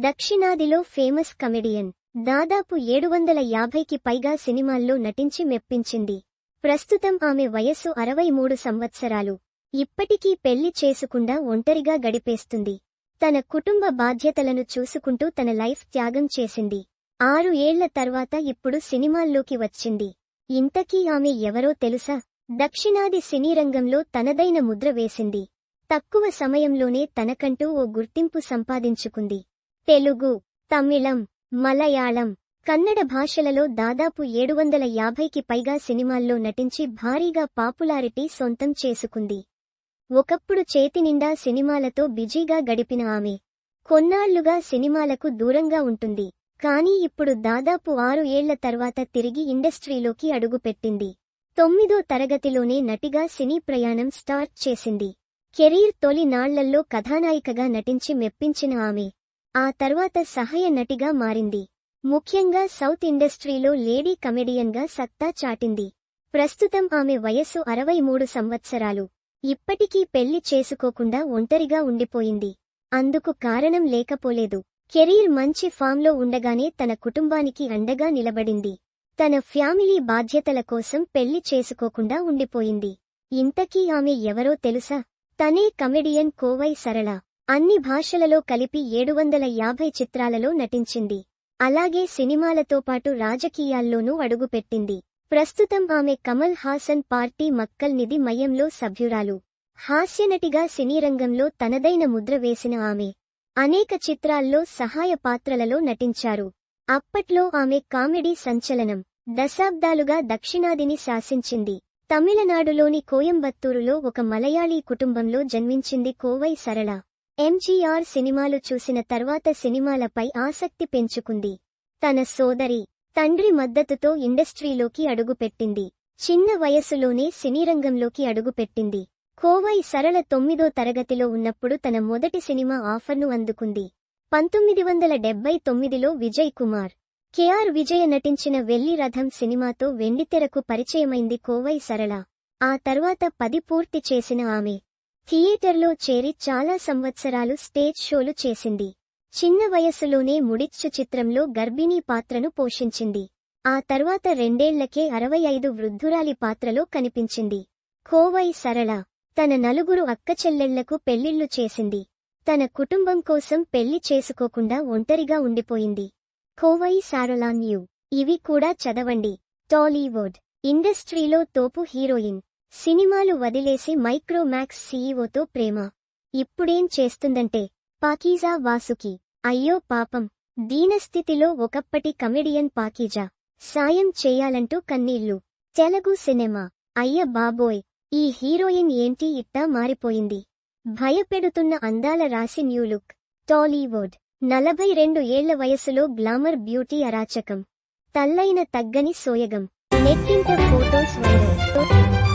దక్షిణాదిలో famous comedian. దాదాపు ఏడు వందల యాభైకి పైగా సినిమాల్లో నటించి మెప్పించింది. ప్రస్తుతం ఆమె వయస్సు అరవై మూడు సంవత్సరాలు. ఇప్పటికీ పెళ్ళి చేసుకుండా ఒంటరిగా గడిపేస్తుంది. తన కుటుంబ బాధ్యతలను చూసుకుంటూ తన లైఫ్ త్యాగం చేసింది. ఆరు ఏళ్ళ తర్వాత ఇప్పుడు సినిమాల్లోకి వచ్చింది. ఇంతకీ ఆమె ఎవరో తెలుసా? దక్షిణాది సినీ రంగంలో తనదైన ముద్ర వేసింది. తక్కువ సమయంలోనే తనకంటూ ఓ గుర్తింపు సంపాదించుకుంది. తెలుగు తమిళం మలయాళం కన్నడ భాషలలో దాదాపు ఏడు వందల యాభైకి పైగా సినిమాల్లో నటించి భారీగా పాపులారిటీ సొంతం చేసుకుంది. ఒకప్పుడు చేతినిండా సినిమాలతో బిజీగా గడిపిన ఆమె కొన్నాళ్ళుగా సినిమాలకు దూరంగా ఉంటుంది కానీ ఇప్పుడు దాదాపు ఆరు ఏళ్ళ తర్వాత తిరిగి ఇండస్ట్రీలోకి అడుగుపెట్టింది. తొమ్మిదో తరగతిలోనే నటిగా సినీ ప్రయాణం స్టార్ట్ చేసింది. కెరీర్ తొలి నాళ్ళల్లో కథానాయికగా నటించి మెప్పించిన ఆమె ఆ తర్వాత సహాయ నటిగా మారింది. ముఖ్యంగా సౌత్ ఇండస్ట్రీలో లేడీ కమెడియన్గా సత్తా చాటింది. ప్రస్తుతం ఆమె వయస్సు అరవై మూడు సంవత్సరాలు. ఇప్పటికీ పెళ్ళి చేసుకోకుండా ఒంటరిగా ఉండిపోయింది. అందుకు కారణం లేకపోలేదు. కెరీర్ మంచి ఫామ్లో ఉండగానే తన కుటుంబానికి అండగా నిలబడింది. తన ఫ్యామిలీ బాధ్యతల కోసం పెళ్ళి చేసుకోకుండా ఉండిపోయింది. ఇంతకీ ఆమె ఎవరో తెలుసా? తనే కమెడియన్ కోవై సరళ. అన్ని భాషలలో కలిపి ఏడు వందల యాభై చిత్రాలలో నటించింది. అలాగే సినిమాలతో పాటు రాజకీయాల్లోనూ అడుగుపెట్టింది. ప్రస్తుతం ఆమె కమల్ హాసన్ పార్టీ మక్కల్ నిధి మయంలో సభ్యురాలు. హాస్యనటిగా సినీ రంగంలో తనదైన ముద్ర వేసిన ఆమె. అనేక చిత్రాల్లో సహాయ పాత్రలలో నటించారు. అప్పట్లో ఆమె కామెడీ సంచలనం దశాబ్దాలుగా దక్షిణాదిని శాసించింది. తమిళనాడులోని కోయంబత్తూరులో ఒక మలయాళీ కుటుంబంలో జన్మించింది కోవై సరళ. ఎంజీఆర్ సినిమాలు చూసిన తర్వాత సినిమాలపై ఆసక్తి పెంచుకుంది. తన సోదరి తండ్రి మద్దతుతో ఇండస్ట్రీలోకి అడుగుపెట్టింది. చిన్న వయసులోనే సినీరంగంలోకి అడుగుపెట్టింది. కోవై సరళ తొమ్మిదో తరగతిలో ఉన్నప్పుడు తన మొదటి సినిమా ఆఫర్ను అందుకుంది. పంతొమ్మిది వందల డెబ్బై తొమ్మిదిలో విజయ్ కుమార్ కెఆర్ విజయ నటించిన వెల్లి రథం సినిమాతో వెండితెరకు పరిచయమైంది కోవై సరళ. ఆ తర్వాత పది పూర్తి చేసిన ఆమె. థియేటర్లో చేరి చాలా సంవత్సరాలు స్టేజ్ షోలు చేసింది. చిన్న వయసులోనే ముడిచ్చు చిత్రంలో గర్భిణీ పాత్రను పోషించింది. ఆ తర్వాత రెండేళ్ళకే అరవై ఐదు వృద్ధురాలి పాత్రలో కనిపించింది. కోవై సరళ తన నలుగురు అక్కచెల్లెళ్ళకు పెళ్ళిళ్ళు చేసింది. తన కుటుంబం కోసం పెళ్ళి చేసుకోకుండా ఒంటరిగా ఉండిపోయింది. కోవై సారలాన్యూ ఇవి కూడా చదవండి. టాలీవుడ్ ఇండస్ట్రీలో తోపు హీరోయిన్ సినిమాలు వదిలేసి మైక్రోమాక్స్ సీఈఓతో ప్రేమ. ఇప్పుడేం చేస్తుందంటే పాకీజా వాసుకి అయ్యో పాపం దీనస్థితిలో ఒకప్పటి కమెడియన్ పాకీజా సాయం చేయాలంటూ కన్నీళ్ళు. తెలుగు సినిమా అయ్య బాబోయ్ ఈ హీరోయిన్ ఏంటి ఇట్టా మారిపోయింది. భయపెడుతున్న అందాల రాసి న్యూలుక్ టాలీవుడ్ నలభై రెండు ఏళ్ళ వయసులో గ్లామర్ బ్యూటీ అరాచకం. తల్లైన తగ్గని సోయగం. నెట్టింట ఫోటోస్ వైరల్.